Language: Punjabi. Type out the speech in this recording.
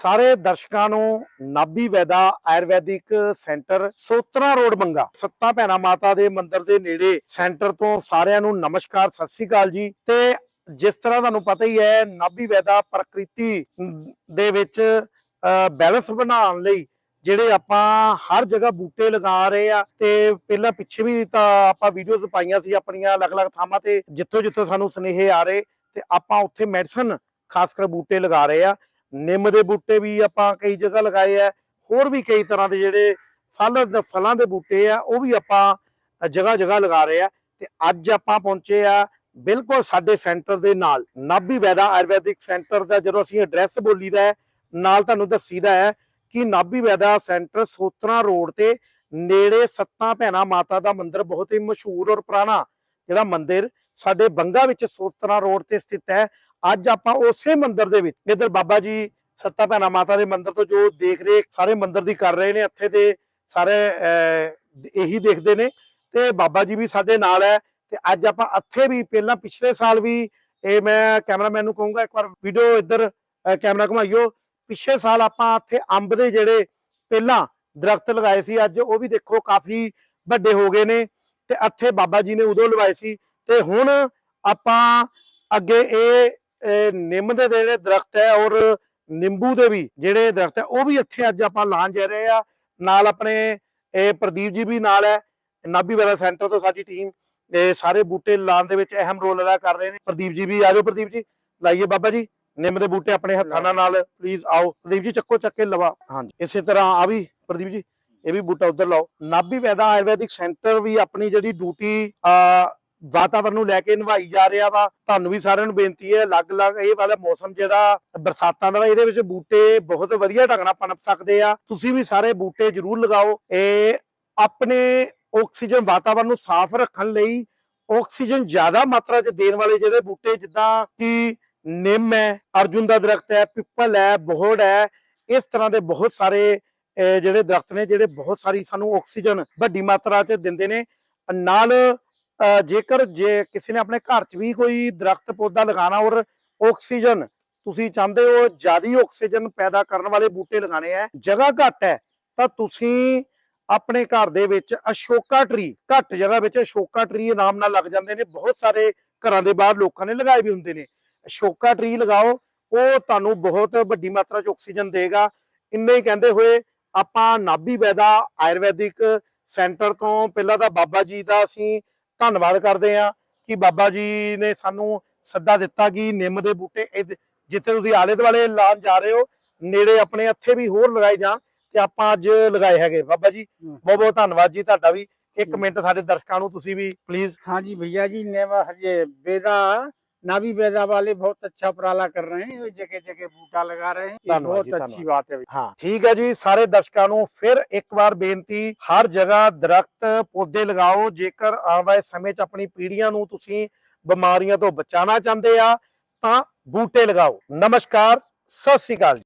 ਸਾਰੇ ਦਰਸ਼ਕਾਂ ਨੂੰ ਨਾਭੀ ਵੈਦਾ ਆਯੁਰਵੈਦਿਕ ਸੈਂਟਰ ਸੋਤਰਾ ਰੋਡ ਬੰਗਾ ਸੱਤਾ ਭੈਣਾ ਮਾਤਾ ਦੇ ਮੰਦਿਰ ਦੇ ਨੇੜੇ ਸੈਂਟਰ ਤੋਂ ਸਾਰਿਆਂ ਨੂੰ ਨਮਸਕਾਰ, ਸਤਿ ਸ੍ਰੀ ਅਕਾਲ ਜੀ। ਤੇ ਜਿਸ ਤਰ੍ਹਾਂ ਤੁਹਾਨੂੰ ਪਤਾ ਹੀ ਹੈ, ਨਾਭੀ ਵੈਦਾ ਪ੍ਰਕਿਰਤੀ ਦੇ ਵਿੱਚ ਬੈਲੈਂਸ ਬਣਾਉਣ ਲਈ ਜਿਹੜੇ ਆਪਾਂ ਹਰ ਜਗ੍ਹਾ ਬੂਟੇ ਲਗਾ ਰਹੇ ਆ, ਤੇ ਪਹਿਲਾਂ ਪਿੱਛੇ ਵੀ ਤਾਂ ਆਪਾਂ ਵੀਡੀਓਜ਼ ਪਾਈਆਂ ਸੀ ਆਪਣੀਆਂ ਅਲੱਗ-ਅਲੱਗ ਥਾਵਾਂ ਤੇ ਜਿੱਥੋਂ ਜਿੱਥੋਂ ਸਾਨੂੰ ਸੁਨੇਹੇ ਆ ਰਹੇ, ਤੇ ਆਪਾਂ ਉੱਥੇ ਮੈਡੀਸਨ ਖਾਸ ਕਰ ਬੂਟੇ ਲਗਾ ਰਹੇ ਆ। ਨਿੰਮ ਦੇ ਬੂਟੇ ਵੀ ਆਪਾਂ ਕਈ ਜਗ੍ਹਾ ਲਗਾਏ ਆ। ਹੋਰ ਵੀ ਕਈ ਤਰ੍ਹਾਂ ਦੇ ਜਿਹੜੇ ਫਲ ਫਲਾਂ ਦੇ ਬੂਟੇ ਆ, ਉਹ ਵੀ ਆਪਾਂ ਜਗ੍ਹਾ ਜਗ੍ਹਾ ਲਗਾ ਰਹੇ ਆ। ਤੇ ਅੱਜ ਆਪਾਂ ਪਹੁੰਚੇ ਆ ਬਿਲਕੁਲ ਸਾਡੇ ਸੈਂਟਰ ਦੇ ਨਾਲ, ਨਾਭੀ ਵੈਦਾ ਆਯੁਰਵੈਦਿਕ ਸੈਂਟਰ ਦਾ, ਜਦੋਂ ਅਸੀਂ ਐਡਰੈਸ ਬੋਲੀਦਾ ਹੈ, ਨਾਲ ਤੁਹਾਨੂੰ ਦੱਸੀਦਾ ਹੈ ਕਿ ਨਾਭੀ ਵੈਦਾ ਸੈਂਟਰ ਸੋਤਰਾ ਰੋਡ ਤੇ ਨੇੜੇ ਸੱਤਾਂ ਭੈਣਾਂ ਮਾਤਾ ਦਾ ਮੰਦਿਰ ਬਹੁਤ ਹੀ ਮਸ਼ਹੂਰ ਔਰ ਪੁਰਾਣਾ ਜਿਹੜਾ ਮੰਦਿਰ ਸਾਡੇ ਬੰਗਾ ਵਿੱਚ ਸੋਤਰਾ ਰੋਡ ਤੇ ਸਥਿਤ ਹੈ। ਅੱਜ ਆਪਾਂ ਉਸੇ ਮੰਦਿਰ ਦੇ ਵਿੱਚ, ਇਧਰ ਬਾਬਾ ਜੀ ਸੱਤਾ ਭੈਣਾ ਮਾਤਾ ਦੇ ਮੰਦਿਰ ਤੋਂ ਜੋ ਦੇਖ ਰੇਖ ਸਾਰੇ ਮੰਦਿਰ ਦੀ ਕਰ ਰਹੇ ਨੇ, ਇੱਥੇ ਤੇ ਸਾਰੇ ਇਹੀ ਦੇਖਦੇ ਨੇ ਤੇ ਬਾਬਾ ਜੀ ਵੀ ਸਾਡੇ ਨਾਲ ਹੈ ਤੇ ਅੱਜ ਆਪਾਂ ਇੱਥੇ ਵੀ ਪਹਿਲਾਂ ਪਿਛਲੇ ਸਾਲ ਵੀ ਇਹ ਮੈਂ ਕੈਮਰਾਮੈਨ ਨੂੰ ਕਹੂੰਗਾ ਇੱਕ ਵਾਰ ਵੀਡੀਓ ਇੱਧਰ ਕੈਮਰਾ ਘੁਮਾਈਓ, ਪਿਛਲੇ ਸਾਲ ਆਪਾਂ ਇੱਥੇ ਅੰਬ ਦੇ ਜਿਹੜੇ ਪਹਿਲਾਂ ਦਰਖਤ ਲਗਾਏ ਸੀ, ਅੱਜ ਉਹ ਵੀ ਦੇਖੋ ਕਾਫੀ ਵੱਡੇ ਹੋ ਗਏ ਨੇ ਤੇ ਇੱਥੇ ਬਾਬਾ ਜੀ ਨੇ ਉਦੋਂ ਲਵਾਏ ਸੀ ਤੇ ਹੁਣ ਆਪਾਂ ਅੱਗੇ ਇਹ ਨਿੰਮ ਦੇ ਜਿਹੜੇ ਦਰਖਤ ਹੈ ਔਰ ਨਿੰਬੂ ਦੇ ਵੀ ਜਿਹੜੇ ਦਰਖਤ ਹੈ ਉਹ ਵੀ ਇੱਥੇ ਅੱਜ ਆਪਾਂ ਲਾਉਣ ਜਾ ਰਹੇ ਆ। ਨਾਲ ਆਪਣੇ ਇਹ ਪ੍ਰਦੀਪ ਜੀ ਵੀ ਨਾਲ ਹੈ ਨਾਭੀ ਵਾਲਾ ਸੈਂਟਰ ਤੋਂ ਸਾਡੀ ਟੀਮ। ਇਹ ਸਾਰੇ ਬੂਟੇ ਲਾਉਣ ਦੇ ਵਿੱਚ ਅਹਿਮ ਰੋਲ ਅਦਾ ਕਰ ਰਹੇ ਨੇ। ਪ੍ਰਦੀਪ ਜੀ ਵੀ ਆ ਜਾਓ ਪ੍ਰਦੀਪ ਜੀ। ਲਾਈਏ ਬਾਬਾ ਜੀ ਨਿੰਮ ਦੇ ਬੂਟੇ ਆਪਣੇ ਹੱਥਾਂ ਨਾਲ ਪਲੀਜ਼ ਆਓ। ਪ੍ਰਦੀਪ ਜੀ ਚੱਕੋ ਚੱਕੇ ਲਵਾ। ਹਾਂਜੀ। ਇਸੇ ਤਰ੍ਹਾਂ ਆ ਵੀ ਪ੍ਰਦੀਪ ਜੀ ਇਹ ਵੀ ਬੂਟਾ ਉਧਰ ਲਾਓ। ਨਾਭੀ ਵੈਦਾ ਆਯੁਰਵੈਦਿਕ ਸੈਂਟਰ ਵੀ ਆਪਣੀ ਜਿਹੜੀ ਡਿਊਟੀ ਆ ਵਾਤਾਵਰਨ ਨੂੰ ਲੈ ਕੇ ਨਿਭਾਈ ਜਾ ਰਿਹਾ ਵਾ। ਤੁਹਾਨੂੰ ਵੀ ਸਾਰਿਆਂ ਨੂੰ ਬੇਨਤੀ ਹੈ, ਅਲੱਗ-ਅਲੱਗ ਇਹ ਵਾਲਾ ਮੌਸਮ ਜਿਹੜਾ ਬਰਸਾਤਾਂ ਦਾ ਇਹਦੇ ਵਿੱਚ ਬੂਟੇ ਬਹੁਤ ਵਧੀਆ ਢੰਗ ਨਾਲ ਪਨਪ ਸਕਦੇ ਆ। ਤੁਸੀਂ ਵੀ ਸਾਰੇ ਬੂਟੇ ਜ਼ਰੂਰ ਲਗਾਓ। ਇਹ ਆਪਣੇ ਆਕਸੀਜਨ ਵਾਤਾਵਰਨ ਨੂੰ ਸਾਫ਼ ਰੱਖਣ ਲਈ ਆਕਸੀਜਨ ਜ਼ਿਆਦਾ ਮਾਤਰਾ 'ਚ ਦੇਣ ਵਾਲੇ ਜਿਹੜੇ ਬੂਟੇ, ਜਿੱਦਾਂ ਕਿ ਨਿੰਮ ਹੈ, ਅਰਜੁਨ ਦਾ ਦਰਖਤ ਹੈ, ਪਿੱਪਲ ਹੈ, ਬੋਹੜ ਹੈ, ਇਸ ਤਰ੍ਹਾਂ ਦੇ ਬਹੁਤ ਸਾਰੇ ਜਿਹੜੇ ਦਰਖਤ ਨੇ, ਜਿਹੜੇ ਬਹੁਤ ਸਾਰੀ ਸਾਨੂੰ ਆਕਸੀਜਨ ਵੱਡੀ ਮਾਤਰਾ 'ਚ ਦਿੰਦੇ ਨੇ। ਨਾਲ ਜੇਕਰ ਜੇ ਕਿਸੇ ਨੇ ਆਪਣੇ ਘਰ 'ਚ ਵੀ ਕੋਈ ਦਰਖਤ ਪੌਦਾ ਲਗਾਉਣਾ ਔਰ ਆਕਸੀਜਨ, ਤੁਸੀਂ ਚਾਹੁੰਦੇ ਹੋ ਜ਼ਿਆਦੀ ਆਕਸੀਜਨ ਪੈਦਾ ਕਰਨ ਵਾਲੇ ਬੂਟੇ ਲਗਾਣੇ ਆ ਜਗ੍ਹਾ ਘੱਟ ਹੈ, ਤਾਂ ਤੁਸੀਂ ਆਪਣੇ ਘਰ ਦੇ ਵਿੱਚ ਅਸ਼ੋਕਾ ਟਰੀ ਘੱਟ ਜਗ੍ਹਾ ਵਿੱਚ ਅਸ਼ੋਕਾ ਟਰੀ ਆਰਾਮ ਨਾਲ ਲੱਗ ਜਾਂਦੇ ਨੇ, ਬਹੁਤ ਸਾਰੇ ਘਰਾਂ ਦੇ ਬਾਹਰ ਲੋਕਾਂ ਨੇ ਲਗਾਏ ਵੀ ਹੁੰਦੇ ਨੇ। ਅਸ਼ੋਕਾ ਟਰੀ ਲਗਾਓ, ਉਹ ਤੁਹਾਨੂੰ ਬਹੁਤ ਵੱਡੀ ਮਾਤਰਾ 'ਚ ਆਕਸੀਜਨ ਦੇਗਾ। ਇੰਨੇ ਹੀ ਕਹਿੰਦੇ ਹੋਏ, ਆਪਾਂ ਨਾਭੀ ਵੈਦਾ ਆਯੁਰਵੈਦਿਕ ਸੈਂਟਰ ਤੋਂ ਪਹਿਲਾਂ ਤਾਂ ਬਾਬਾ ਜੀ ਦਾ ਅਸੀਂ ਧੰਨਵਾਦ ਕਰਦੇ ਆ ਕਿ ਬਾਬਾ ਜੀ ਨੇ ਸਾਨੂੰ ਸੱਦਾ ਦਿੱਤਾ ਕਿ ਨਿੰਮ ਦੇ ਬੂਟੇ ਜਿੱਥੇ ਤੁਸੀਂ ਆਲੇ ਦੁਆਲੇ ਲਾਉਣ ਜਾ ਰਹੇ ਹੋ ਨੇੜੇ ਆਪਣੇ ਇੱਥੇ ਵੀ ਹੋਰ ਲਗਾਏ ਜਾਣ ਤੇ ਆਪਾਂ ਅੱਜ ਲਗਾਏ ਹੈਗੇ। ਬਾਬਾ ਜੀ ਬਹੁਤ ਬਹੁਤ ਧੰਨਵਾਦ ਜੀ ਤੁਹਾਡਾ ਵੀ। ਇੱਕ ਮਿੰਟ ਸਾਡੇ ਦਰਸ਼ਕਾਂ ਨੂੰ ਤੁਸੀਂ ਵੀ ਪਲੀਜ਼ ਹਾਂਜੀ ਭਈਆ ਜੀ ਨਿੰਮ ਹਜੇ ਬੇਦਾ नाभी बेदा वाले बहुत अच्छा उपराला कर रहे हैं जगह जगह बूटा लगा रहे हैं ये धन्यवाद बहुत जी, अच्छी धन्यवाद। बात है भैया। ਹਾਂ ਠੀਕ ਹੈ ਜੀ ਸਾਰੇ ਦਰਸ਼ਕਾਂ ਨੂੰ ਫਿਰ ਇੱਕ ਵਾਰ ਬੇਨਤੀ ਹਰ ਜਗ੍ਹਾ ਦਰਖਤ ਪੌਦੇ ਲਗਾਓ ਜੇਕਰ ਆਉਣ ਵਾਲੇ ਸਮੇਂ 'ਚ ਆਪਣੀ ਪੀੜ੍ਹੀਆਂ ਨੂੰ ਤੁਸੀਂ ਬਿਮਾਰੀਆਂ ਤੋਂ ਬਚਾਉਣਾ ਚਾਹੁੰਦੇ ਆ ਤਾਂ ਬੂਟੇ ਲਗਾਓ ਨਮਸਕਾਰ ਸਤਿ ਸ਼੍ਰੀ ਅਕਾਲ ਜੀ